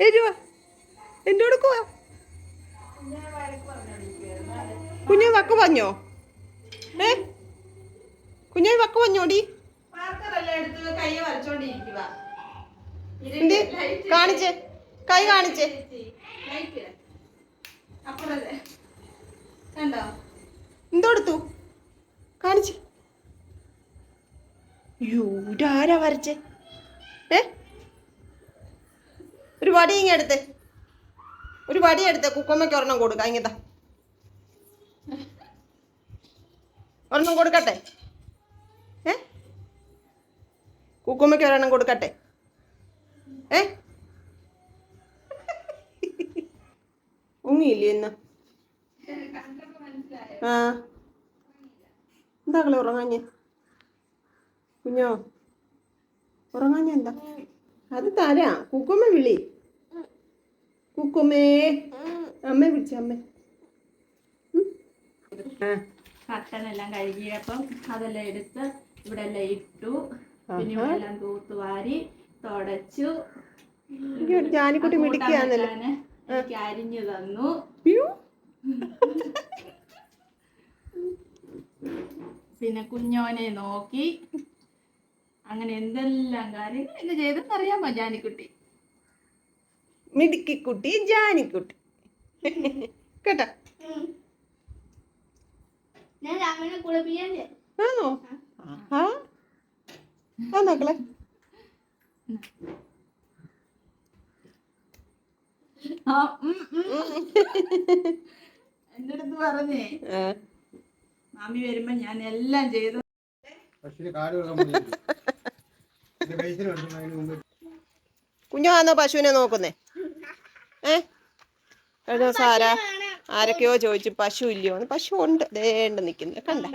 എരുവാ എന്റെ കൊടുക്കുവാ കുഞ്ഞു വക്ക് പറഞ്ഞോ ഏ? കുഞ്ഞു വക്ക് പറഞ്ഞോടി കാണിച്ച്. കൈ കാണിച്ച്. എന്തോടുത്തു കാണിച്ച്. ഇതാരാ വരച്ചേ? ഏ? ഒരു വടി ഇങ്ങ എടുത്ത്. ഒരു വടി എടുത്ത് കുക്കമ്മയ്ക്ക് ഒരെണ്ണം കൊടുക്കാം. ഇങ്ങത്താ ഒരെണ്ണം കൊടുക്കട്ടെ? ഏ? കുക്കുമ്മയ്ക്ക് ഒരെണ്ണം കൊടുക്കട്ടെ? ഏ? ഉങ്ങിയില്ലേ ഇന്ന്? ആ. എന്താ കളി ഉറങ്ങാഞ്ഞ്? കുഞ്ഞോ? ഉറങ്ങാഞ്ഞ എന്താ? അത് തരാ. കുക്കുമ്മ വിളി. കുക്കുമ്മേ അമ്മ വിളിച്ച അമ്മ കട്ടനെല്ലാം കഴുകിയപ്പം അതെല്ലാം എടുത്ത് ഇവിടെ എല്ലാം ഇട്ടു പിന്നെ എല്ലാം തൂത്തുവാരി തുടച്ചു. ജാനിക്കുട്ടി മിടിക്കാന്നല്ലേ എനിക്ക് അരിഞ്ഞു തന്നു. പിന്നെ കുഞ്ഞോനെ നോക്കി. അങ്ങനെ എന്തെല്ലാം കാര്യങ്ങൾ എന്നെ ചെയ്തെന്ന് അറിയാമോ ജാനിക്കുട്ടി മിടുക്കിക്കുട്ടി ജാനിക്കുട്ടി. കേട്ടോ? ആണോ? ആ. മക്കളെ. ആ. അടുത്ത് പറഞ്ഞേ. മാമി വരുമ്പോ ഞാൻ എല്ലാം ചെയ്തു. കുഞ്ഞാന്നോ പശുവിനെ നോക്കുന്നേ? ഏ? കഴിഞ്ഞ ദിവസം ആരാ ആരൊക്കെയോ ചോദിച്ചു പശു ഇല്ലയോ. പശു ഉണ്ട്. ദേണ്ട് നിൽക്കുന്നത്. കണ്ട.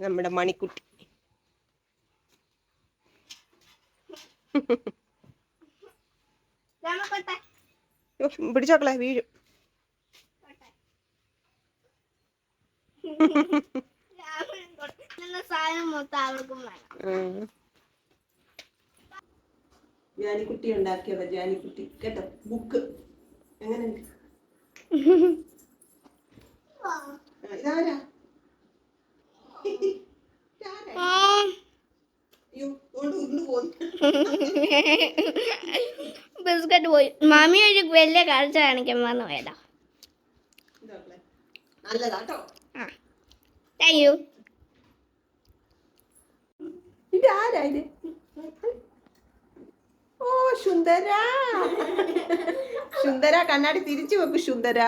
നമ്മുടെ മണിക്കുട്ടി. പിടിച്ചോക്കളെ വീഴും. സാധനം മൊത്തം അവർക്കും വേണം. ജാനിക്കുട്ടി ഉണ്ടാക്കിയതാ ജാനിക്കുട്ടി. കേട്ടോ ബുക്ക് എങ്ങനെയുണ്ട്? ഇതാരാ? ബിസ്ക്കറ്റ് പോയി. മാമി ഒരു വലിയ കാഴ്ച കാണിക്കാൻ വന്നു പോയതാ. നല്ലതാട്ടോ ആ. താങ്ക് യു ഇതാരാ ഇത്? ഓ സുന്ദര. സുന്ദര കണ്ണാടി തിരിച്ചു വെക്ക് സുന്ദര.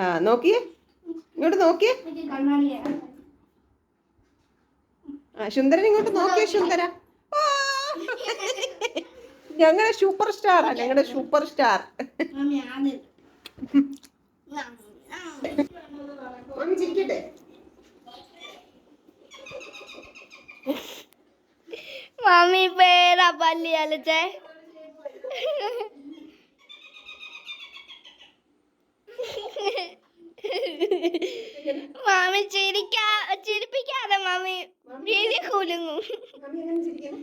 ആ നോക്കിയേ. ഇങ്ങോട്ട് നോക്കിയേ. ആ സുന്ദരൻ ഇങ്ങോട്ട് നോക്കിയേ സുന്ദര. ഞങ്ങളെ ഞങ്ങളുടെ സൂപ്പർ സ്റ്റാറാ ഞങ്ങളുടെ സൂപ്പർ സ്റ്റാർ മമ്മി ചിരിക്കട്ടെ? മാമി പേരാ പല്ലി അലച്ചേ മാമി ചിരിക്കാ ചിരിപ്പിക്കാതെ മാമി വീതി കുലുങ്ങും. മമ്മി എങ്ങനെ ചിരിക്കണം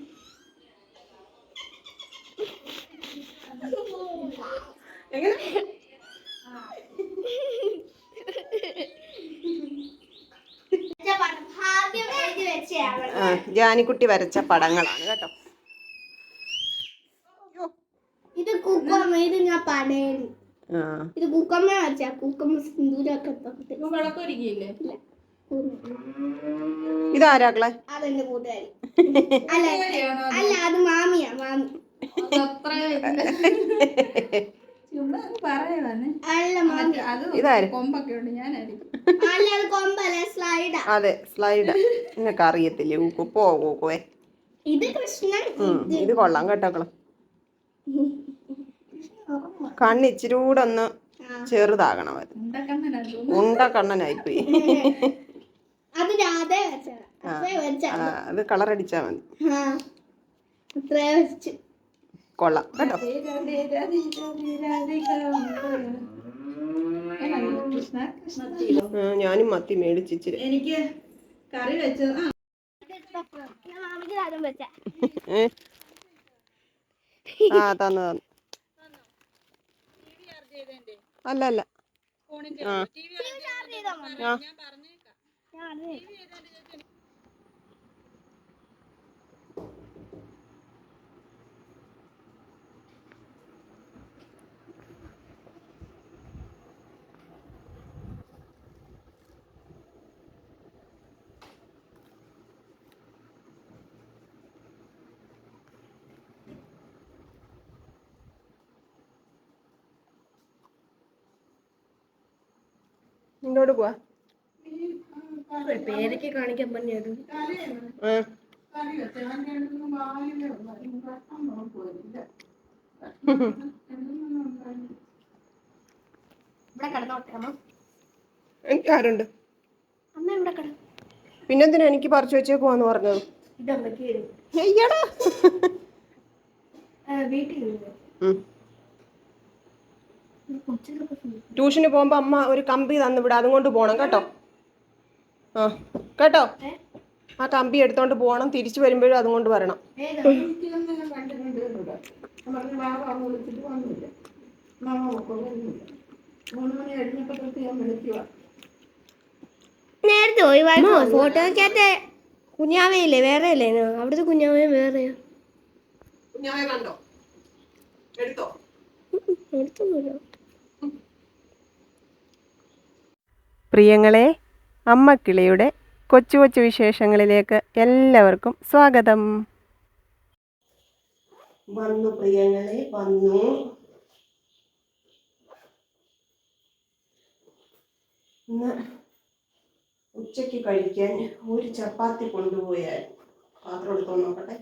എങ്ങനെ ആദ്യം എഴുതി വെച്ചയാണ് ആ ജാനിക്കുട്ടി വരച്ച പടങ്ങളാണ് കേട്ടോ. ഇത് കുക്കമ്മ ഇത് ഞാൻ പടയണി ഇത് കുക്കമ്മ സിന്ദൂരൊക്കെ വിളക്കൊരുക്കിയില്ലേ ഇതാരാക്കളെ അതെന്റെ കൂട്ടുകാരി. അല്ല അല്ല അത് മാമിയാ മാമി. അത് സ്ലൈഡാ. അതെ സ്ലൈഡ്. നിനക്ക് അറിയത്തില്ലേ ഊക്കു പോ ഊക്കുവേ. ഇത് കൃഷ്ണൻ ഇത് കൊള്ളാം കേട്ടോക്കളും കണ്ണ് ഇച്ചിരി കൂടെ ഒന്ന് ചെറുതാകണം അത്. ഉണ്ട കണ്ണനായിപ്പോയി അത് രാധ അത് കളർ അടിച്ചാ മതി കൊള്ളാം. കേട്ടോ? കൃഷ്ണ കൃഷ്ണ ആ, ഞാനും മത്തി മേടിച്ചിച്ചിരി എനിക്ക് കറി വെച്ചത്? ആ. തന്നു തന്നു. അല്ല അല്ല. ആ. ഇങ്ങോട്ട് പോവാ. പേരൊക്കെ കാണിക്കാൻ പറഞ്ഞത് അമ്മ. എനിക്ക് ആരുണ്ട്? അമ്മ ഇവിടെ കിടന്നു പിന്നെന്തിനാ എനിക്ക് പറിച്ചു വെച്ചേക്കുവാന്ന് പറഞ്ഞത്? ഇതമ്മക്ക് അയ്യടാ. വീട്ടിൽ. ട്യൂഷന് പോകുമ്പോ അമ്മ ഒരു കമ്പി തന്നു വിടാം അതുകൊണ്ട് പോണം കേട്ടോ. ആ കേട്ടോ? ആ കമ്പി എടുത്തോണ്ട് പോകണം തിരിച്ചു വരുമ്പോഴും അതും കൊണ്ട് വരണം. നേരത്തെ ഒഴിവാക്കി ഫോട്ടോക്കകത്തെ കുഞ്ഞാവയില്ലേ? വേറെ അല്ലേ അവിടുത്തെ കുഞ്ഞാവയും വേറെ കുഞ്ഞാവെ കണ്ടോ? എടുത്തോ? എടുത്തൊന്നുമില്ല പ്രിയങ്ങളെ അമ്മക്കിളിയുടെ കൊച്ചു കൊച്ചു വിശേഷങ്ങളിലേക്ക് എല്ലാവർക്കും സ്വാഗതം. വന്നു പ്രിയങ്ങളെ വന്നു. ഇന്ന് ഉച്ചയ്ക്ക് കഴിക്കാൻ ഒരു ചപ്പാത്തി കൊണ്ടുപോയാൽ പാത്രം എടുത്തോ നോക്കട്ടെ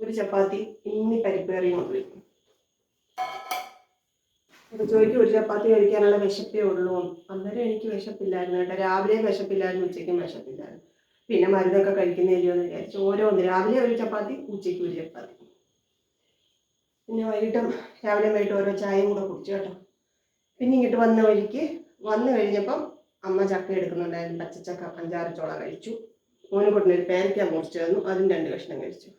ഒരു ചപ്പാത്തി ഇനി പരിപ്പ് കറിയും കൊണ്ടുപോയി. അപ്പൊ ചോദിക്കും ഒരു ചപ്പാത്തി കഴിക്കാനുള്ള വിശപ്പേ ഉള്ളൂ. അന്നേരം എനിക്ക് വിശപ്പില്ലായിരുന്നു കേട്ടോ. രാവിലെ വിശപ്പില്ലായിരുന്നു ഉച്ചയ്ക്കും വിശപ്പില്ലായിരുന്നു. പിന്നെ മരുന്നൊക്കെ കഴിക്കുന്നില്ലയോ എന്ന് വിചാരിച്ചു. ഓരോന്ന് രാവിലെ ഒരു ചപ്പാത്തി ഉച്ചയ്ക്ക് ഒരു ചപ്പാത്തി. പിന്നെ വൈകിട്ടും രാവിലെ വൈകിട്ട് ഓരോ ചായയും കൂടെ കുടിച്ചു കേട്ടോ. പിന്നെ ഇങ്ങോട്ട് വന്ന വഴിക്ക് വന്നു കഴിഞ്ഞപ്പം അമ്മ ചക്ക എടുക്കുന്നുണ്ടായിരുന്നു. പച്ചച്ചക്ക അഞ്ചാറ് ചോള കഴിച്ചു. മോനെ കൊണ്ടൊരു പേരയ്ക്ക മുറിച്ചു തന്നു. അതും രണ്ട് കഷ്ണം കഴിച്ചു.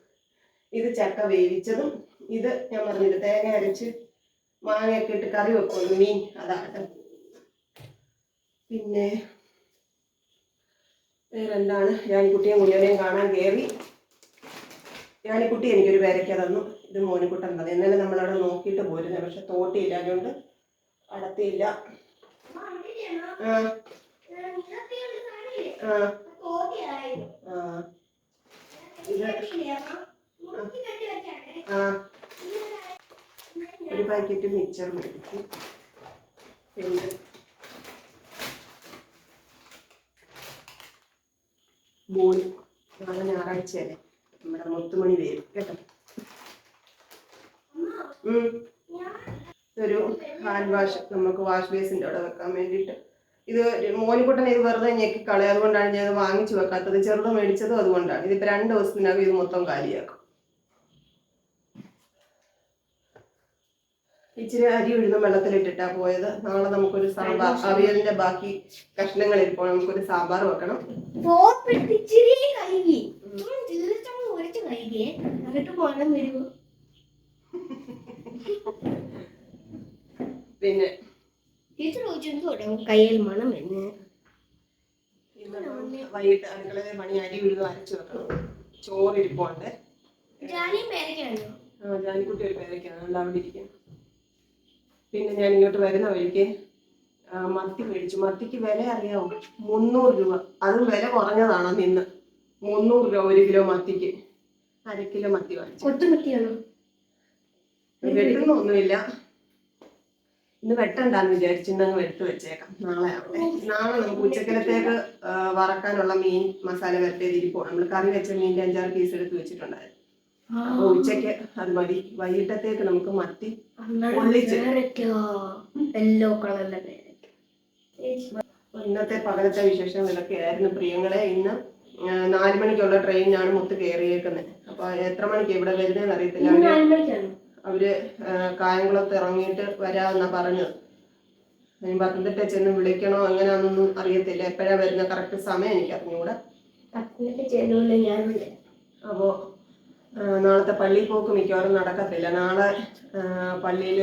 ഇത് ചക്ക വേവിച്ചതും ഇത് ഞാൻ പറഞ്ഞിട്ട് തേങ്ങ അരച്ച് മാങ്ങയൊക്കെ ഇട്ട് കറി വെക്കുമല്ലോ മീൻ അതാണ് പിന്നെ വേറെന്താണ്? ഞാനിക്കുട്ടിയും കുഞ്ഞോനെയും കാണാൻ കയറി. ഞാനിക്കുട്ടി എനിക്കൊരു പേരയ്ക്ക തന്നു. ഇത് മോനിക്കുട്ടൻ തന്നു. ഇന്നലെ നമ്മളവിടെ നോക്കിയിട്ട് പോയിരുന്നു. പക്ഷെ തോട്ടിയില്ല അതുകൊണ്ട് അടത്തിയില്ല. ആ. ആ. ആ. ഇത് ആ. ഒരു പാക്കറ്റ് മിക്സർ മേടിച്ചു പിന്നെ ബോളി നാളെ വരെ നമ്മുടെ മുത്തുമണി വരും കേട്ടോ. ഒരു ഹാൻഡ് വാഷ് നമുക്ക് വാഷ് ബേസിന്റെ അവിടെ വെക്കാൻ വേണ്ടിയിട്ട്. ഇത് മോനിക്കുട്ടനെ ഇത് വെറുതെ ഞെക്കി കളയും അതുകൊണ്ടാണ് ഞാൻ വാങ്ങിച്ചു വെക്കാത്തത്. ചെറുത് മേടിച്ചതും അതുകൊണ്ടാണ്. ഇതിപ്പോൾ രണ്ട് ദിവസത്തിനകം ഇത് മൊത്തം കാലിയാക്കും. ഇച്ചിരി അരി ഉഴുന്ന വെള്ളത്തിലിട്ടിട്ടാ പോയത്. നാളെ നമുക്കൊരു സാമ്പാർ അവിയലിന്റെ ബാക്കി കഷ്ണങ്ങൾ ഇപ്പോൾ നമുക്കൊരു സാമ്പാർ വെക്കണം. ഇച്ചിരി കഴുകി. കഴുകിയേ. എന്നിട്ട് മണം പിന്നെ? ടീച്ചർ ചോദിച്ചു കയ്യിൽ മണം എന്ന്? വൈകിട്ട് അടുക്കളയിലെ പണി അരി ഉഴുന്ന് അരച്ചു വെക്കണം. ചോറ് ഇരിപ്പുണ്ട് ജാനിയും പേരൊക്കെയാണോ ആ ജാനിക്കുട്ടി ഒരു പേരൊക്കെയാണ് എല്ലാം അവിടെ ഇരിക്കും പിന്നെ ഞാൻ ഇങ്ങോട്ട് വരുന്ന വഴിക്ക് മത്തി മേടിച്ചു. മത്തിക്ക് വില അറിയാവോ? മുന്നൂറ് രൂപ. അതും വില കുറഞ്ഞതാണ് നിന്ന് മുന്നൂറ് രൂപ ഒരു കിലോ മത്തിക്ക്. അര കിലോ മത്തി വാങ്ങിച്ചു. കൊത്തുമത്തിയാണോ വെട്ടുന്നൊന്നുമില്ല. ഇന്ന് വെട്ടണ്ടാന്ന് വിചാരിച്ചു ഇന്നങ്ങ് വെട്ട് വെച്ചേക്കാം. നാളെ ആവട്ടെ. നാളെ നമുക്ക് ഉച്ചക്കലത്തേക്ക് വറക്കാനുള്ള മീൻ മസാല വരട്ടിയത് ഇരിപ്പോ നമ്മൾ കറി വെച്ച മീനിന്റെ അഞ്ചാറ് പീസ് എടുത്ത് വെച്ചിട്ടുണ്ടായിരുന്നു. അപ്പൊ ഉച്ചയ്ക്ക് അത് മതി വൈകിട്ടത്തേക്ക് നമുക്ക് മത്തി പൊള്ളിച്ച്. യെല്ലോ കളറിലെ ഇന്നത്തെ പകലത്തെ വിശേഷം ഇതൊക്കെയായിരുന്നു. പ്രിയങ്ങളെ ഇന്ന് നാല് മണിക്കുള്ള ട്രെയിനിനാണ് മുത്ത് കയറിയേക്കുന്നത്. അപ്പൊ എത്ര മണിക്ക് ഇവിടെ വരുന്നതെന്ന് അറിയത്തില്ല. അവർ കായംകുളത്ത് ഇറങ്ങിയിട്ട് വരാമെന്നാ പറഞ്ഞത്. ഞാൻ പത്തനംതിട്ട ചെന്ന് വിളിക്കണോ എങ്ങനെയാണെന്നൊന്നും അറിയത്തില്ല. എപ്പോഴാ വരുന്ന? കറക്റ്റ് സമയം എനിക്ക് അറിഞ്ഞുകൂടെ അപ്പോ അപ്പോൾ നാളത്തെ പള്ളി പോക്ക് മിക്കവാറും നടക്കത്തില്ല. നാളെ പള്ളിയിൽ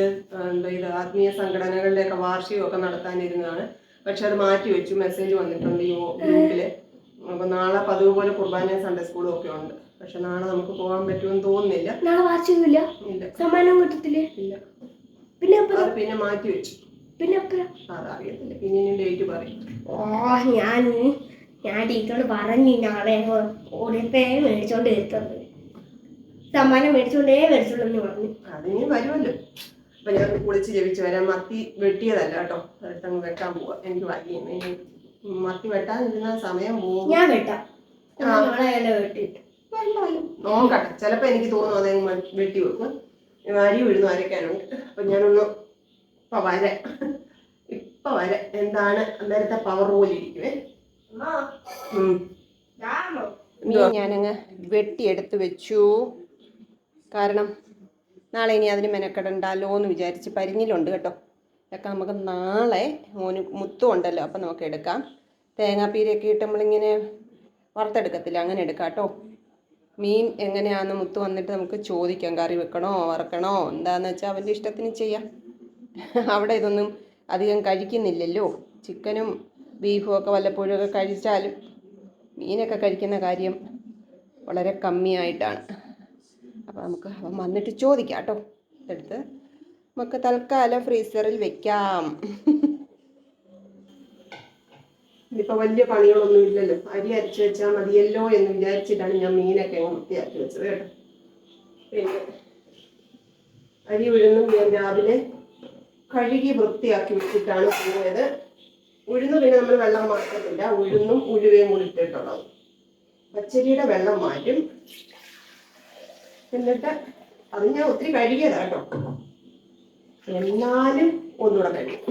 എന്താ ഇത് ആത്മീയ സംഘടനകളുടെയൊക്കെ വാർഷികമൊക്കെ നടത്താനിരുന്നതാണ്. പക്ഷെ അത് മാറ്റി വെച്ചു. മെസ്സേജ് വന്നിട്ടുണ്ട് ഈ ഗ്രൂപ്പിൽ അപ്പോൾ നാളെ പതിവ് പോലെ കുർബാനയും സൺഡേ സ്കൂളും ഒക്കെ ഉണ്ട്. പക്ഷെ നാളെ നമുക്ക് പോകാൻ പറ്റുമെന്ന് തോന്നുന്നില്ല. നാളെ വാർഷികമില്ല? ഇല്ല. സമ്മാനം കിട്ടത്തില്ലേ? ഇല്ല. പിന്നെ പിന്നെ മാറ്റി വെച്ചു. പിന്നെ അതറിയത്തില്ല. പിന്നെ ഡേറ്റ് പറയും. ഓ ഞാൻ ഞാൻ ടീച്ചറോട് പറഞ്ഞു നാളെ ഓടിപ്പേ മേടിച്ചോണ്ട് വരുത്തത് സമ്മാനം മേടിച്ചോണ്ടേ വരച്ചുള്ളൂ എന്ന് പറഞ്ഞു. അതിനി വരുമല്ലോ. അപ്പൊ ഞാൻ കുളിച്ച് ജപിച്ച് വരാം. മത്തി വെട്ടിയതല്ല കേട്ടോ. അടുത്തങ്ങ് വെട്ടാൻ പോവാ. എനിക്ക് വൈകി മത്തി വെട്ടാതിരുന്ന സമയം പോകും. ഞാൻ വെട്ടാം. വെട്ടിട്ട് നോക്കട്ടെ. ചിലപ്പോ എനിക്ക് തോന്നും അതെ വെട്ടി വെക്കും. അരി വിഴുന്നു അരയ്ക്കാനുണ്ട് അപ്പൊ ഞാനൊന്ന് ഇപ്പൊ വര. ഇപ്പൊ വര. എന്താണ്? അന്നേരത്തെ പവർ പോലെ ഇരിക്കുവേ. ഞാനങ്ങ് വെട്ടിയെടുത്ത് വെച്ചു. കാരണം നാളെ ഇനി അതിന് മെനക്കെടണ്ടല്ലോ എന്ന് വിചാരിച്ച് പരിഞ്ഞിലുണ്ട് കേട്ടോ. ഇതൊക്കെ നമുക്ക് നാളെ മോന് മുത്തും ഉണ്ടല്ലോ അപ്പം നമുക്ക് എടുക്കാം. തേങ്ങാപ്പീരയൊക്കെ ഇട്ട് നമ്മളിങ്ങനെ വറുത്തെടുക്കത്തില്ല അങ്ങനെ എടുക്കാം കേട്ടോ. മീൻ എങ്ങനെയാണെന്ന് മുത്ത് വന്നിട്ട് നമുക്ക് ചോദിക്കാം കറി വെക്കണോ വറക്കണോ എന്താന്ന് വെച്ചാൽ അവന്റെ ഇഷ്ടത്തിന് ചെയ്യാം. അവിടെ ഇതൊന്നും അധികം കഴിക്കുന്നില്ലല്ലോ. ചിക്കനും ബീഫും ഒക്കെ വല്ലപ്പോഴും ഒക്കെ കഴിച്ചാലും മീനൊക്കെ കഴിക്കുന്ന കാര്യം വളരെ കമ്മിയായിട്ടാണ്. അപ്പോൾ നമുക്ക് അവൻ വന്നിട്ട് ചോദിക്കാം കേട്ടോ ഇതെടുത്ത് നമുക്ക് തൽക്കാലം ഫ്രീസറിൽ വെക്കാം. ഇതിപ്പോൾ വലിയ പണികളൊന്നും ഇല്ലല്ലോ. അരി അരച്ച് വെച്ചാൽ മതിയല്ലോ എന്ന് വിചാരിച്ചിട്ടാണ് ഞാൻ മീനൊക്കെ അങ്ങ് വൃത്തിയാക്കി വെച്ചത് കേട്ടോ. പിന്നെ അരി ഉഴുന്നും ഞാൻ രാവിലെ കഴുകി വൃത്തിയാക്കി വെച്ചിട്ടാണ് പോയത് ഉഴുന്ന് പിന്നെ നമ്മൾ വെള്ളം മാറ്റത്തില്ല. ഉഴുന്നും ഉഴുവയും കൂടി ഇട്ടിട്ടുള്ളത്. പച്ചരിയുടെ വെള്ളം മാറ്റും. എന്നിട്ട് അത് ഞാൻ ഒത്തിരി കഴുകിയതാ കേട്ടോ. എന്നാലും ഒന്നുകൂടെ കഴിയും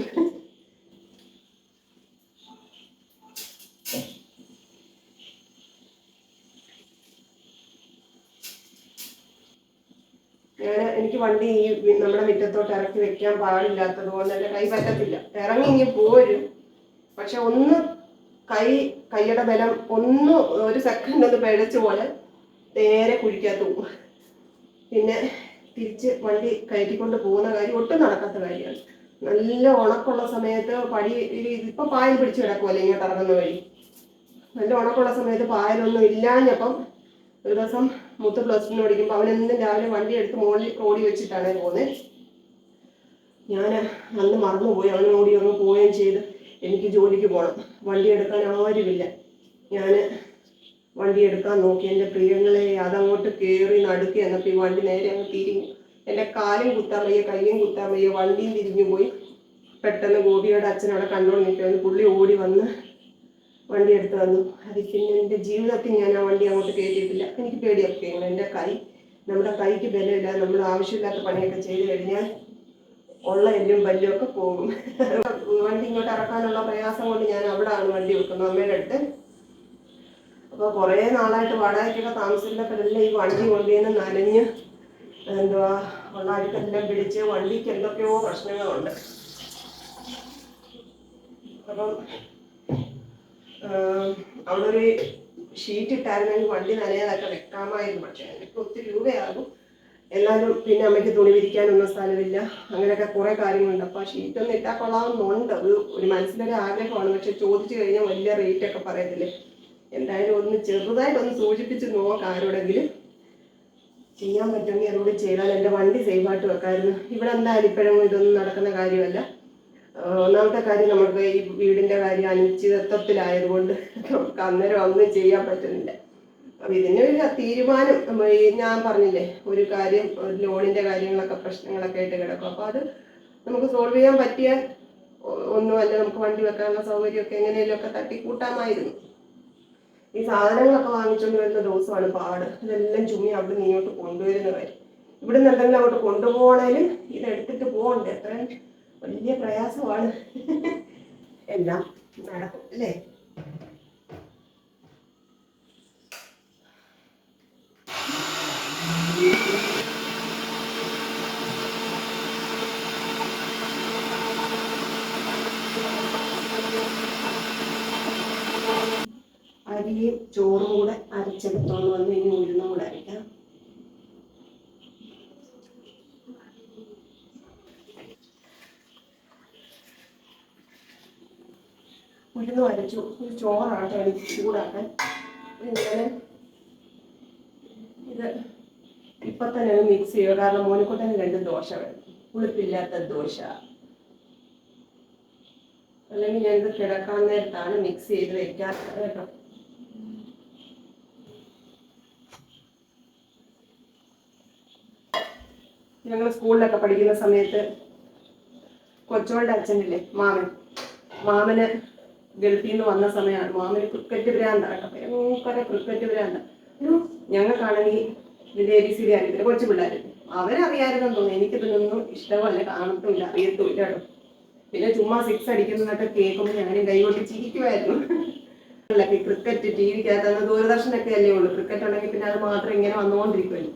ഞാൻ എനിക്ക് വണ്ടി ഈ നമ്മുടെ മുറ്റത്തോട്ട് ഇറക്കി വെക്കാൻ പാടില്ലാത്തത് കൊണ്ട് എന്റെ കൈ പറ്റത്തില്ല. ഇറങ്ങി ഇനി പോരും. പക്ഷെ ഒന്ന് കൈ കൈയുടെ ബലം ഒന്ന് ഒരു സെക്കൻഡ് ഒന്ന് പിഴച്ച പോലെ നേരെ കുഴിക്കകത്ത് പോകും പിന്നെ തിരിച്ച് വണ്ടി കയറ്റിക്കൊണ്ട് പോകുന്ന കാര്യം ഒട്ടും നടക്കാത്ത കാര്യമാണ്. നല്ല ഉണക്കുള്ള സമയത്ത് പടി ഇപ്പൊ പായൽ പിടിച്ചു കിടക്കുമല്ലോ ഇങ്ങോട്ട് ഇറങ്ങുന്ന വഴി? നല്ല ഉണക്കുള്ള സമയത്ത് പായലൊന്നും ഇല്ലാഞ്ഞപ്പം ഒരു ദിവസം മുത്ത് പ്ലസ് ടു പഠിക്കുമ്പോൾ അവനെന്നും രാവിലെ വണ്ടി എടുത്ത് മുകളിൽ ഓടി വെച്ചിട്ടാണ് പോകുന്നത് ഞാൻ അന്ന് മറന്നുപോയി. അവൻ ഓടി അങ്ങ് പോവുകയും ചെയ്ത് എനിക്ക് ജോലിക്ക് പോകണം വണ്ടി എടുക്കാൻ ആരുമില്ല. ഞാൻ വണ്ടി എടുക്കാൻ നോക്കി എന്റെ പ്രിയങ്ങളെ അതങ്ങോട്ട് കയറി നടുക്കി എന്നപ്പോൾ ഈ വണ്ടി നേരെ അങ്ങ് തിരിഞ്ഞു. എന്റെ കാലും കുത്താൻ വയ്യ കയ്യും കുത്താൻ വയ്യ വണ്ടിയും തിരിഞ്ഞു പോയി. പെട്ടെന്ന് ഗോപിയുടെ അച്ഛൻ അവിടെ കണ്ടുകൊണ്ട് പുള്ളി ഓടി വന്ന് വണ്ടി എടുത്ത് വന്നു അത് പിന്നെ എന്റെ ജീവിതത്തിൽ ഞാൻ ആ വണ്ടി അങ്ങോട്ട് കയറ്റിയിട്ടില്ല. എനിക്ക് പേടിയൊക്കെ എന്റെ കൈ നമ്മുടെ കൈക്ക് ബലമില്ല. നമ്മൾ ആവശ്യമില്ലാത്ത പണിയൊക്കെ ചെയ്ത് കഴിഞ്ഞാൽ ഉള്ള എല്ലും പല്ലും ഒക്കെ പോകും. വണ്ടി ഇങ്ങോട്ട് ഇറക്കാനുള്ള പ്രയാസം കൊണ്ട് ഞാൻ അവിടെയാണ് വണ്ടി വെക്കുന്നത്. അമ്മയുടെ അടുത്ത് അപ്പോൾ കുറേ നാളായിട്ട് വാടകയ്ക്കൊക്കെ താമസിക്കുന്നപ്പോഴെല്ലാം ഈ വണ്ടി കൊണ്ടുവന്ന് നനഞ്ഞ് എന്തുവാ ഉള്ള പിടിച്ച് വണ്ടിക്ക് എന്തൊക്കെയോ പ്രശ്നങ്ങളുണ്ട്. അപ്പം അവിടെ ഒരു ഷീറ്റ് ഇട്ടായിരുന്നെങ്കിൽ വണ്ടി നനയാതൊക്കെ വെക്കാമായിരുന്നു പക്ഷേ എനിക്ക് ഒത്തിരി രൂപയാകും. എന്നാലും പിന്നെ അമ്മയ്ക്ക് തുണി വിരിക്കാനൊന്നും സ്ഥലമില്ല. അങ്ങനെയൊക്കെ കുറേ കാര്യങ്ങളുണ്ട്. അപ്പോൾ ഷീറ്റൊന്നും ഇട്ടാൽ കൊള്ളാമെന്നുണ്ട് അത് ഒരു മനസ്സിലൊരു ആഗ്രഹമാണ്. പക്ഷെ ചോദിച്ചു കഴിഞ്ഞാൽ വലിയ റേറ്റ് ഒക്കെ പറയത്തില്ലേ? എന്തായാലും ഒന്ന് ചെറുതായിട്ടൊന്ന് സൂചിപ്പിച്ച് നോക്കാം ആരോടെങ്കിലും. ചെയ്യാൻ പറ്റുമെങ്കിൽ അതുകൂടി ചെയ്താൽ എന്റെ വണ്ടി സേഫായിട്ട് വെക്കാമായിരുന്നു. ഇവിടെ എന്തായാലും ഇപ്പോഴൊന്നും ഇതൊന്നും നടക്കുന്ന കാര്യമല്ല. ഒന്നാമത്തെ കാര്യം നമുക്ക് ഈ വീടിന്റെ കാര്യം അനിശ്ചിതത്വത്തിലായതുകൊണ്ട് നമുക്ക് അന്നേരം ഒന്നും ചെയ്യാൻ പറ്റുന്നില്ല. അപ്പൊ ഇതിനൊരു തീരുമാനം ഞാൻ പറഞ്ഞില്ലേ ഒരു കാര്യം ലോണിന്റെ കാര്യങ്ങളൊക്കെ പ്രശ്നങ്ങളൊക്കെ ആയിട്ട് കിടക്കും. അപ്പോൾ അത് നമുക്ക് സോൾവ് ചെയ്യാൻ പറ്റിയാൽ ഒന്നുമല്ല നമുക്ക് വണ്ടി വെക്കാനുള്ള സൗകര്യമൊക്കെ എങ്ങനെയെങ്കിലുമൊക്കെ തട്ടിക്കൂട്ടാമായിരുന്നു. ഈ സാധനങ്ങളൊക്കെ വാങ്ങിച്ചുകൊണ്ട് വരുന്ന ദിവസമാണ് പാട്. ഇതെല്ലാം ചുമ്മി അവിടെ നിന്ന് ഇങ്ങോട്ട് കൊണ്ടുവരുന്ന കാര്യം. ഇവിടുന്ന് എന്തെങ്കിലും അങ്ങോട്ട് കൊണ്ടുപോകണേലും ഇതെടുത്തിട്ട് പോകണ്ടേ അത്ര വലിയ പ്രയാസമാണ്. എല്ലാം നടക്കും അല്ലേ? അരിയും ചോറും കൂടെ അരച്ചെടുത്തോണ്ട് വന്ന് ഇനി ഉഴുന്നും കൂടെ അരയ്ക്കാം. ഉഴുന്ന് അരച്ചു. ഒരു ചോറാട്ടെ എനിക്ക് ചൂടാക്കാൻ ഇങ്ങനെ ഇത് ഇപ്പൊ തന്നെ മിക്സ് ചെയ്യുക. കാരണം മോനിക്കുട്ടന് രണ്ട് ദോശ വേണം. പുളിപ്പില്ലാത്ത ദോശ. അല്ലെങ്കിൽ ഞാൻ ഇത് കിടക്കാൻ നേരത്താണ് മിക്സ് ചെയ്ത് വെക്കാറുള്ളത് കേട്ടോ ഞങ്ങൾ സ്കൂളിലൊക്കെ പഠിക്കുന്ന സമയത്ത് കൊച്ചോളുടെ അച്ഛനില്ലേ മാമൻ. മാമന് ഗൾഫിൽ നിന്ന് വന്ന സമയമാണ്. മാമന് ക്രിക്കറ്റ് ഭ്രാന്താണ്. കേട്ടോ ക്രിക്കറ്റ് ഭ്രാന്ത ഞങ്ങൾക്കാണെങ്കിൽ ഇതിന്റെ എ ബി സി ഡി അറിയത്തില്ല. കൊച്ചു പിള്ളേർ അവരറിയാമായിരുന്നെന്ന് തോന്നുന്നു. എനിക്കിതിനൊന്നും ഇഷ്ടമല്ല. കാണത്തുമില്ല. അറിയത്തുമില്ല കേട്ടോ. പിന്നെ ചുമ്മാ സിക്സ് അടിക്കുന്നതൊക്കെ കേൾക്കുമ്പോൾ ഞാനും കൈകൊട്ടി ചിരിക്കുമായിരുന്നു ക്രിക്കറ്റ് ടി വിക്കകത്ത് ദൂരദർശനൊക്കെ അല്ലേ ഉള്ളൂ. ക്രിക്കറ്റ് ഉണ്ടെങ്കിൽ പിന്നെ അത് മാത്രം ഇങ്ങനെ വന്നുകൊണ്ടിരിക്കുമല്ലോ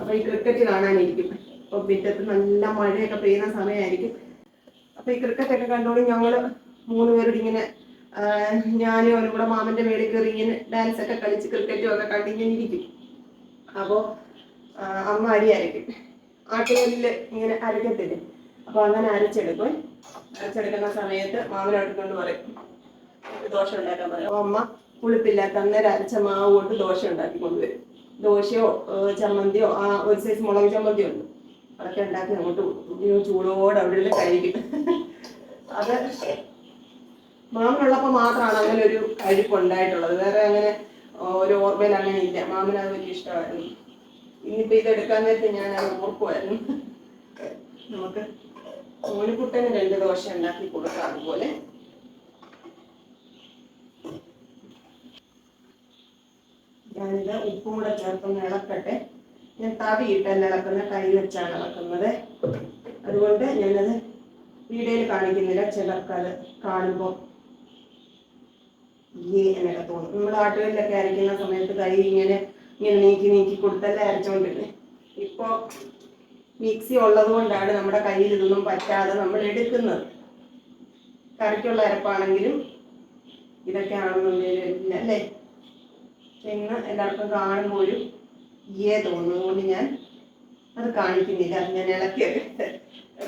അപ്പൊ ഈ ക്രിക്കറ്റ് കാണാനിരിക്കും. അപ്പൊ മുറ്റത്ത് നല്ല മഴയൊക്കെ പെയ്യുന്ന സമയമായിരിക്കും അപ്പൊ ഈ ക്രിക്കറ്റ് ഒക്കെ കണ്ടോണ്ട് ഞങ്ങൾ മൂന്ന് പേരോട് ഇങ്ങനെ ഞാനും അവനും കൂടെ മാമന്റെ മേളിൽ കയറി ഇങ്ങനെ ഡാൻസ് ഒക്കെ കളിച്ച് ക്രിക്കറ്റും ഒക്കെ കണ്ട് ഇങ്ങനെ ഇരിക്കും. അപ്പോ അമ്മ അരി അരയ്ക്കും ഇങ്ങനെ അരക്കത്തില്ലേ? അപ്പൊ അങ്ങനെ അരച്ചെടുക്കും. അരച്ചെടുക്കുന്ന സമയത്ത് മാമനടുക്കൊണ്ട് പറയും "എനിക്ക് ദോശ ഉണ്ടാക്കാൻ പറയും അപ്പൊ അമ്മ പുളിപ്പില്ലാത്ത അന്നേരം അരച്ച മാവ് കൊണ്ട് ദോശ ഉണ്ടാക്കി കൊണ്ടുവരും. ദോശയോ ചമ്മന്തിയോ ആ ഒരു സൈസ് മുളക് ചമ്മന്തിയോ ഉണ്ട്. അതൊക്കെ ഉണ്ടാക്കി അങ്ങോട്ട് ചൂടോടെ അവിടെ കഴിക്കും. അത് മാമനുള്ളപ്പോൾ മാത്രമാണ് അങ്ങനെ ഒരു കഴിപ്പ് ഉണ്ടായിട്ടുള്ളത് വേറെ അങ്ങനെ ഒരു ഓർമ്മയിൽ അങ്ങനെ ഇല്ല. മാമന് അത് വലിയ ഇഷ്ടമായിരുന്നു. ഇത് എടുക്കാൻ നേരത്തെ ഞാൻ അത് ഓർക്കുമായിരുന്നു നമുക്ക് മോനിക്കുട്ടന് രണ്ട് ദോശ ഉണ്ടാക്കി കൊടുക്കാം അതുപോലെ. ഞാനിത് ഉപ്പും കൂടെ ചേർത്തൊന്ന് ഇളക്കട്ടെ. ഞാൻ തവിയിട്ടല്ല ഇളക്കുന്നത് കൈ വെച്ചാണ് ഇളക്കുന്നത് അതുകൊണ്ട് ഞാനത് വീഡിയോയിൽ കാണിക്കുന്നില്ല ചിലർക്കത് കാണുമ്പോൾ ഈ എന്നൊക്കെ തോന്നും. നമ്മൾ ആട്ടുകളിലൊക്കെ അരയ്ക്കുന്ന സമയത്ത് കൈ ഇങ്ങനെ ഇങ്ങനെ നീക്കി നീക്കി കൊടുത്തല്ലേ അരച്ചുകൊണ്ടിരുന്നേ ഇപ്പോൾ മിക്സി ഉള്ളത് കൊണ്ടാണ് നമ്മുടെ കയ്യിൽ ഇതൊന്നും പറ്റാതെ നമ്മൾ എടുക്കുന്നത്. കറിക്കുള്ള അരപ്പാണെങ്കിലും ഇതൊക്കെ ആണെന്നുണ്ടെങ്കിൽ അല്ലേ? എന്ന് എല്ലാവർക്കും കാണുമ്പോൾ ഏ തോന്നുന്നതുകൊണ്ട് ഞാൻ അത് കാണിക്കുന്നില്ല. അത് ഞാൻ ഇളക്കിയൊക്കെ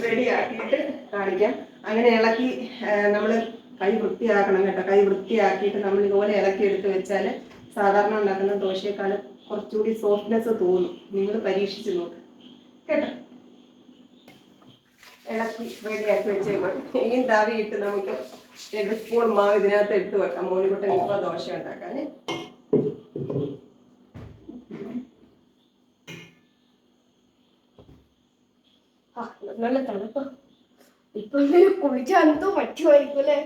റെഡി ആക്കിയിട്ട് കാണിക്കാം. അങ്ങനെ ഇളക്കി നമ്മൾ കൈ വൃത്തിയാക്കണം കേട്ടോ. കൈ വൃത്തിയാക്കിയിട്ട് നമ്മൾ ഇതുപോലെ ഇളക്കി എടുത്ത് വെച്ചാൽ സാധാരണ ഉണ്ടാക്കുന്ന ദോശയെക്കാളും കുറച്ചുകൂടി സോഫ്റ്റ്നെസ് തോന്നും. നിങ്ങൾ പരീക്ഷിച്ച് നോക്ക്. കേട്ടോ? ഇളക്കി റെഡിയാക്കി വെച്ചേക്കും ഇനിയും താവിയിട്ട് നമുക്ക് രണ്ട് സ്പൂൺ മാവ് ഇതിനകത്ത് എടുത്ത് വെക്കാം. മോനിക്കുട്ടൻ ഇപ്പോൾ ദോശ ഉണ്ടാക്കാനേ ആ, നല്ല തണുപ്പാ. ഇപ്പൊ കുളിച്ചാൽ എന്തോ പറ്റുമായിരിക്കും അല്ലേ?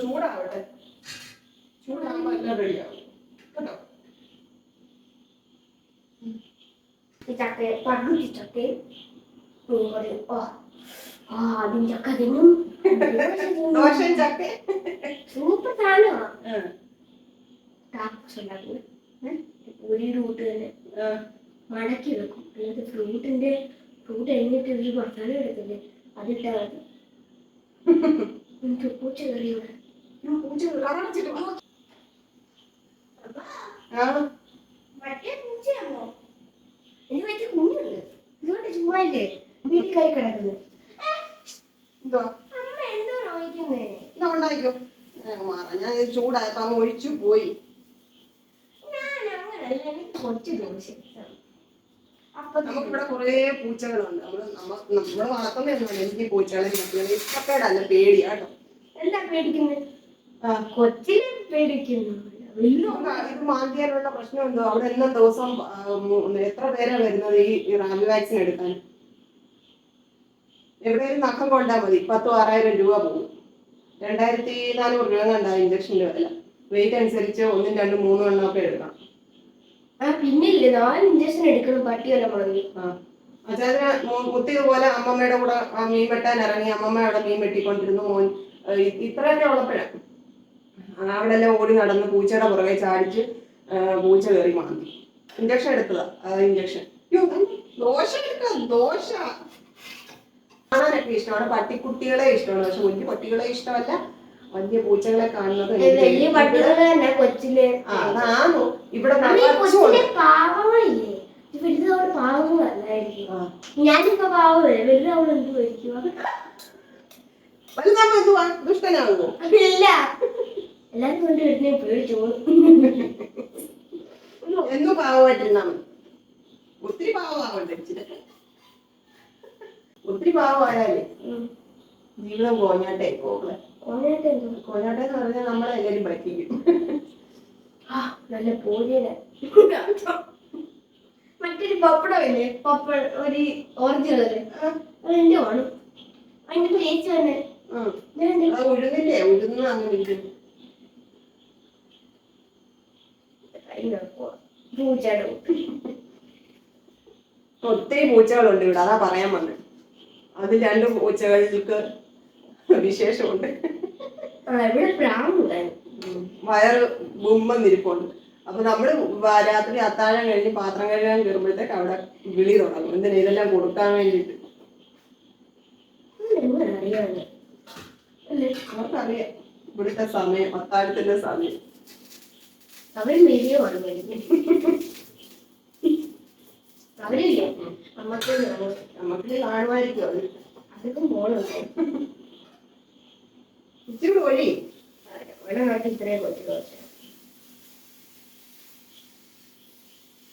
ചൂടാവട്ടെ. ചൂടാകുമ്പോ എല്ലാം റെഡിയാവും കേട്ടോ? ചക്ക പകുതി ചക്കയും ഒരു ആ അതും ചക്ക തിന്നും. ദോശയും ചക്ക സൂപ്പർ സാധനമാ. ടാക്സ് ഉണ്ടാക്കുന്നത് പൊരിയുടെ കൂട്ട് തന്നെ. മടക്കി വെക്കും. എന്നിട്ട് ഫ്രൂട്ടിന്റെ ഫ്രൂട്ട് കഴിഞ്ഞിട്ട് ഒരു മസാല എടുത്തില്ലേ അതിട്ടാ മതി. എനിക്ക് പൂച്ച കറിയോടെ. പൂച്ച കറച്ചിട്ട് ആ. മറ്റേ പൂച്ചയാണോ? എനിക്ക് മറ്റേ കുഞ്ഞുണ്ട്. ഇതുകൊണ്ട് ചുമ്മാ വീട്ടിൽ കൈ കിടക്കുന്നത് എന്തോ അമ്മ എന്തോ നോക്കുന്നേ ഞാൻ ചൂടായപ്പോ അങ്ങ് ഒഴിച്ചു പോയി. എനിക്ക് കുറച്ച് ദോഷം അപ്പൊ നമുക്കിവിടെ കുറേ പൂച്ചകളുണ്ട്. നമ്മൾ നമ്മ നമ്മൾ വളർത്തുന്നതൊന്നുമല്ല എനിക്ക് ഈ പൂച്ചകളെ കുട്ടികളെ പേടിയാ കേട്ടോ. എന്താ പേടിക്കുന്നത് കൊച്ചിനെ പേടിക്കുന്നു. വലിയ നമുക്ക് ഇത് മാറ്റിയാലുള്ള പ്രശ്നം ഉണ്ടോ അവിടെ എല്ലാ ദിവസവും എത്ര പേരാ വരുന്നത് ഈ റാബി വാക്സിൻ എടുക്കാൻ? എവിടെയും നഖം കൊണ്ടാൽ മതി. പത്തോ ആറായിരം രൂപ പോകും. രണ്ടായിരത്തി നാനൂറ് രൂപ കണ്ടാ ഇഞ്ചക്ഷന്റെ വില. വെയിറ്റ് അനുസരിച്ച് ഒന്നും രണ്ടും മൂന്നും എണ്ണം ഒക്കെ എടുക്കണം. ആ പിന്നില്ലേ? നാല് ഇഞ്ചക്ഷൻ എടുക്കണം. ആ. അച്ഛാതിന് കുത്തിയതുപോലെ അമ്മമ്മയുടെ കൂടെ മീൻ വെട്ടാൻ ഇറങ്ങി അമ്മമ്മ അവിടെ മീൻ വെട്ടിക്കൊണ്ടിരുന്നു. മോൻ ഇത്രയൊക്കെ ഉള്ളപ്പോഴാണ് അവിടെ എല്ലാം ഓടി നടന്ന് പൂച്ചയുടെ പുറകെ ചാടിച്ച് പൂച്ച കയറി മാന്തി. ഇഞ്ചക്ഷൻ എടുത്തതാ. ആ ഇഞ്ചക്ഷൻ ദോശ ദോശ. കാണാനൊക്കെ ഇഷ്ടമാണ് പട്ടിക്കുട്ടികളെ ഇഷ്ടമാണ്. പക്ഷെ കുഞ്ഞു പട്ടികളെ ഇഷ്ടമല്ല. വലിയ പൂച്ചകളെ കാണുന്നത് വലിയ പട്ടികൾ തന്നെ കൊച്ചിൽ. ആ, അതാണോ? ഇവിടെ വലുതവൾ പാവങ്ങളല്ലായിരിക്കും. ഞാനിപ്പോ പാവമല്ലേ? വലുതവൾ എന്ത് വലുതാവുമ്പോ എന്തുവാ? ദുഷ്ടനാകുമോ ഇല്ല എല്ലാരും കൊണ്ട് വരുന്നേ പേടിച്ചു എന്നും പാവമായിട്ടിരുന്നാ മതി. ഒത്തിരി പാവമാവണ്ടേ ഒത്തിരി പാവമായാലേ. ജീവിതം കോഞ്ഞാട്ടേ എന്തോ? കോഞ്ഞാട്ടെ എന്ന് പറഞ്ഞാൽ നമ്മളെ എല്ലാരും പറ്റിക്കും നല്ല പൂജയുടെ മറ്റൊരു പപ്പടം ഇല്ലേ? പപ്പട ഒരു ഓറഞ്ച് കളറ്. അതെന്റെ ആണ് അതിന്റെ ടേസ്റ്റ് തന്നെ. ഉഴുന്നില്ലേ? ഉഴുന്ന് അങ്ങനെ ഇരിക്കും അതിന്റെ പൂച്ചയുടെ കൂട്ട്. ഒത്തിരി പൂച്ചകളുണ്ട് ഇവിടെ. അതാ പറയാൻ വന്നത് അത് രണ്ട് പൂച്ചകൾക്ക് വിശേഷമുണ്ട്. വയറ് ബുമ്മെന്നിരിപ്പുണ്ട് അപ്പൊ നമ്മൾ രാത്രി അത്താഴം കഴിഞ്ഞ് പാത്രം കഴുകാൻ കയറുമ്പോഴത്തേക്ക് അവിടെ വിളി തുടങ്ങും. എന്തിനാ ഇതെല്ലാം കൊടുക്കാൻ വേണ്ടിട്ട് അവർക്കറിയാം. ഇവിടുത്തെ സമയം അത്താഴത്തിന്റെ സമയം. അവർ നമ്മക്ക് നമ്മക്ക് അവരില്ലേ? നമുക്ക് കാണുമായിരിക്കും അവർ. അതൊക്കെ മോളുണ്ട് ഇച്ചിരി ഒഴി നാട്ടിൽ ഇത്രയും കൊച്ചു ദോശ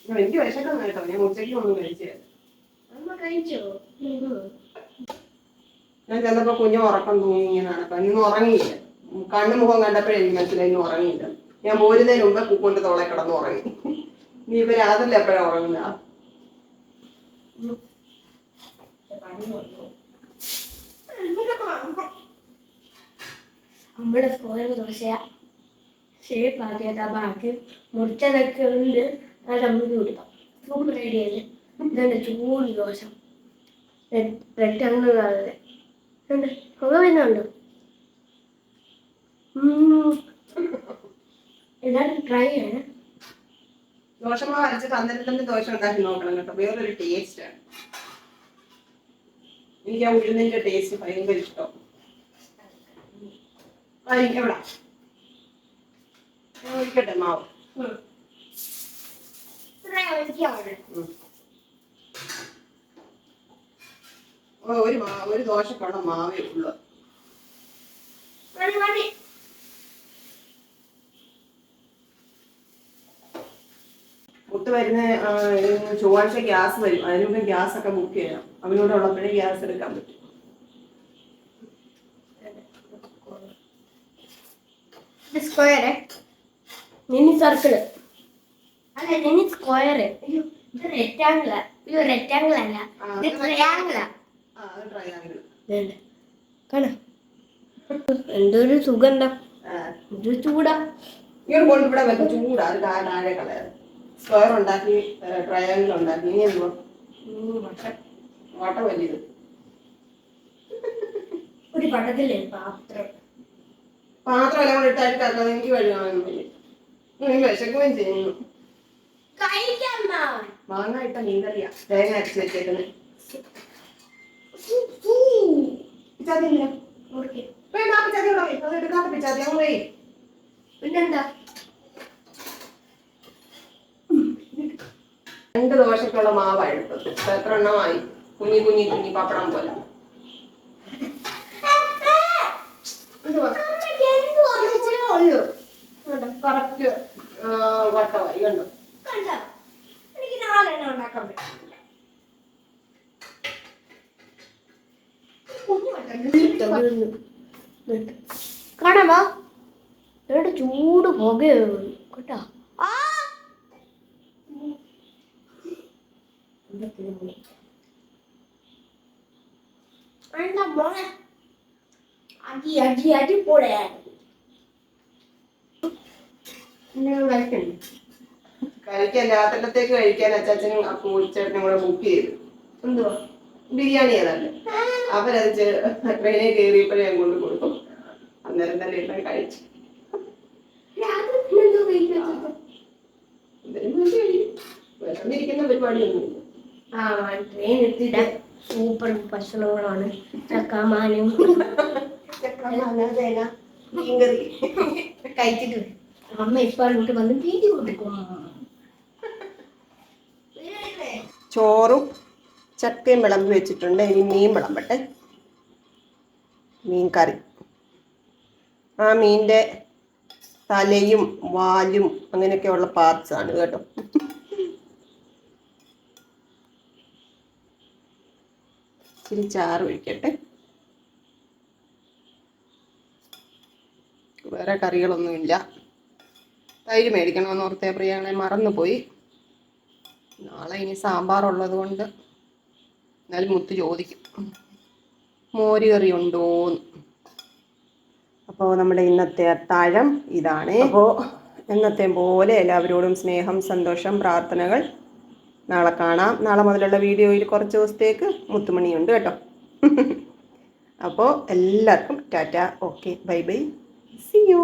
എനിക്ക് കേട്ടോ. ഞാൻ ഉച്ചയ്ക്ക് ഒന്നും കഴിച്ചത്. ഞാൻ ചെന്നപ്പോ കുഞ്ഞു ഉറക്കം തൂങ്ങി ഇങ്ങനെ നടക്കാം ഇന്ന് ഉറങ്ങിയില്ല. കണ്ണു മുഖം കണ്ടപ്പോഴേ എനിക്ക് മനസ്സിലായി ഇന്ന് ഉറങ്ങിയില്ല. ഞാൻ പോരുന്നതിന് മുമ്പേ പൂക്കൊണ്ട് തോളെ കിടന്ന് ഉറങ്ങി. നീ ഇപ്പൊ രാത്രി എപ്പോഴാ ഉറങ്ങുന്ന വന്നു. നമ്മുടെ സ്കൂളിൽ ദോശ ഷേപ്പ് ആക്കിയത് ആ ബാക്കി മുറിച്ചതൊക്കെ ഉണ്ട്. അത് നമുക്ക് കൊടുക്കാം സൂപ്പർ റെഡി അല്ലേ ഇതുണ്ട് ചൂട് ദോശ. റെക്ടാങ്കിൾ കളറിൽ ഉണ്ട് പുക വരുന്നുണ്ടോ. എല്ലാവരും ട്രൈ ചെയ്യണേ. ദോഷമാവ് ദോശ ഉണ്ടാക്കി നോക്കണം കേട്ടോ. വേറൊരു ടേസ്റ്റ് ആണ്. എനിക്ക് ആ ഉഴുന്നിന്റെ ടേസ്റ്റ് ഭയങ്കര ഇഷ്ടം. എവിടാ? മാവ്. ഒരു മാ ഒരു ദോശക്കുള്ള മാവേ ഉള്ളു. മതി മതി മുത്ത് വരുന്ന ചൊവ്വാഴ്ച ഗ്യാസ് വരും. അതിന് ഗ്യാസ് ഒക്കെ ബുക്ക് ചെയ്യണം അവനോട് ഉള്ളപ്പോഴേ ഗ്യാസ് എടുക്കാൻ പറ്റും. ഇത് സ്ക്വയറ് മിനി സർക്കിൾ അല്ല മിനി സ്ക്വയർ അയ്യോ ഇത് റെക്റ്റാങ്കിളാ ഇത് റെക്റ്റാങ്കിൾ അല്ല. ഇത് ട്രയാങ്കിളാ കാണാ. എന്തൊരു സുഖം എന്താ ആ. ഇത് ചൂടാ. ഇങ്ങോട്ട് കൊണ്ട് ഇവിടെ വെക്കും. ചൂടാ. അത് താഴെ കളയാതെ സ്ക്വയർ ഉണ്ടാക്കി ട്രയാങ്കിൾ ഉണ്ടാക്കി. ഇനി എന്തുവാ? വട്ട. വലിയത് ഒരു പടത്തില്ലേ പാത്രം. പാത്രം എല്ലാം കൂടെ ഇട്ടായിട്ട് കക്കാൻ എനിക്ക് കഴുകാനൊന്നും വയ്യ നീ വിശക്കുകയും ചെയ്യുന്നു മാങ്ങ ഇട്ട മീൻകറിയാ. തേങ്ങ അരച്ച് വെച്ചേക്കുന്നത് പിന്നെന്താ? രണ്ട് ദോശക്കുള്ള മാവായിട്ട് എത്ര എണ്ണമായി? കുഞ്ഞി കുഞ്ഞി കുഞ്ഞി പപ്പടം പോലെ. എന്തുവാ? കറക്റ്റ് വട്ടമായി കണ്ടോ? എനിക്ക് നാലെണ്ണം ഉണ്ടാക്കാൻ പറ്റും കാണാമോ? ഇവിടെ ചൂട് പുകയാണ് കേട്ടോ? ആ! എന്താ മോനെ. അടി അടി അടി കഴിക്കണ്ടേ കഴിക്കാൻ കഴിക്കാൻ അച്ചാച്ചനും അപ്പൂച്ചേട്ടനും കൂടെ ബുക്ക് ചെയ്തു. എന്തുവാ? ബിരിയാണി ഏതല്ലേ അവരത് ട്രെയിനിൽ കയറിയപ്പോഴേ ഞാൻ കൊണ്ട് കൊടുക്കും അന്നേരം തന്നെ എല്ലാം കഴിച്ചു. വിശന്നിരിക്കുന്ന ആ ട്രെയിൻ എത്തിയിട്ട് സൂപ്പർ ഭക്ഷണങ്ങളാണ്. ചക്കാമാനും. മീൻകറി. കഴിച്ചിട്ട് വരും. അമ്മ ഇപ്പൊ അങ്ങോട്ട് വന്ന് തീറ്റി കൊടുക്കും. ചോറും ചക്കയും വിളമ്പി വെച്ചിട്ടുണ്ട്. ഇനി മീൻ വിളമ്പട്ടെ. മീൻ കറി ആ മീന്റെ തലയും വാലും അങ്ങനെയൊക്കെയുള്ള പാർട്സ് ആണ് കേട്ടോ. ഇച്ചിരി ചാറ് ഒഴിക്കട്ടെ. വേറെ കറികളൊന്നുമില്ല. തൈര് മേടിക്കണമെന്ന് ഓർത്തേ പ്രിയങ്ങളെ മറന്നുപോയി. നാളെ ഇനി സാമ്പാർ ഉള്ളത് കൊണ്ട് എന്നാലും മുത്ത് ചോദിക്കും. മോരുകറി ഉണ്ടോ അപ്പോൾ നമ്മുടെ ഇന്നത്തെ അത്താഴം ഇതാണ്. അപ്പോൾ എന്നത്തെ പോലെ എല്ലാവരോടും സ്നേഹം സന്തോഷം പ്രാർത്ഥനകൾ നാളെ കാണാം. നാളെ മുതലുള്ള വീഡിയോയിൽ കുറച്ച് ദിവസത്തേക്ക് മുത്തുമണിയുണ്ട് കേട്ടോ. അപ്പോൾ എല്ലാവർക്കും tata. Okay bye bye. See you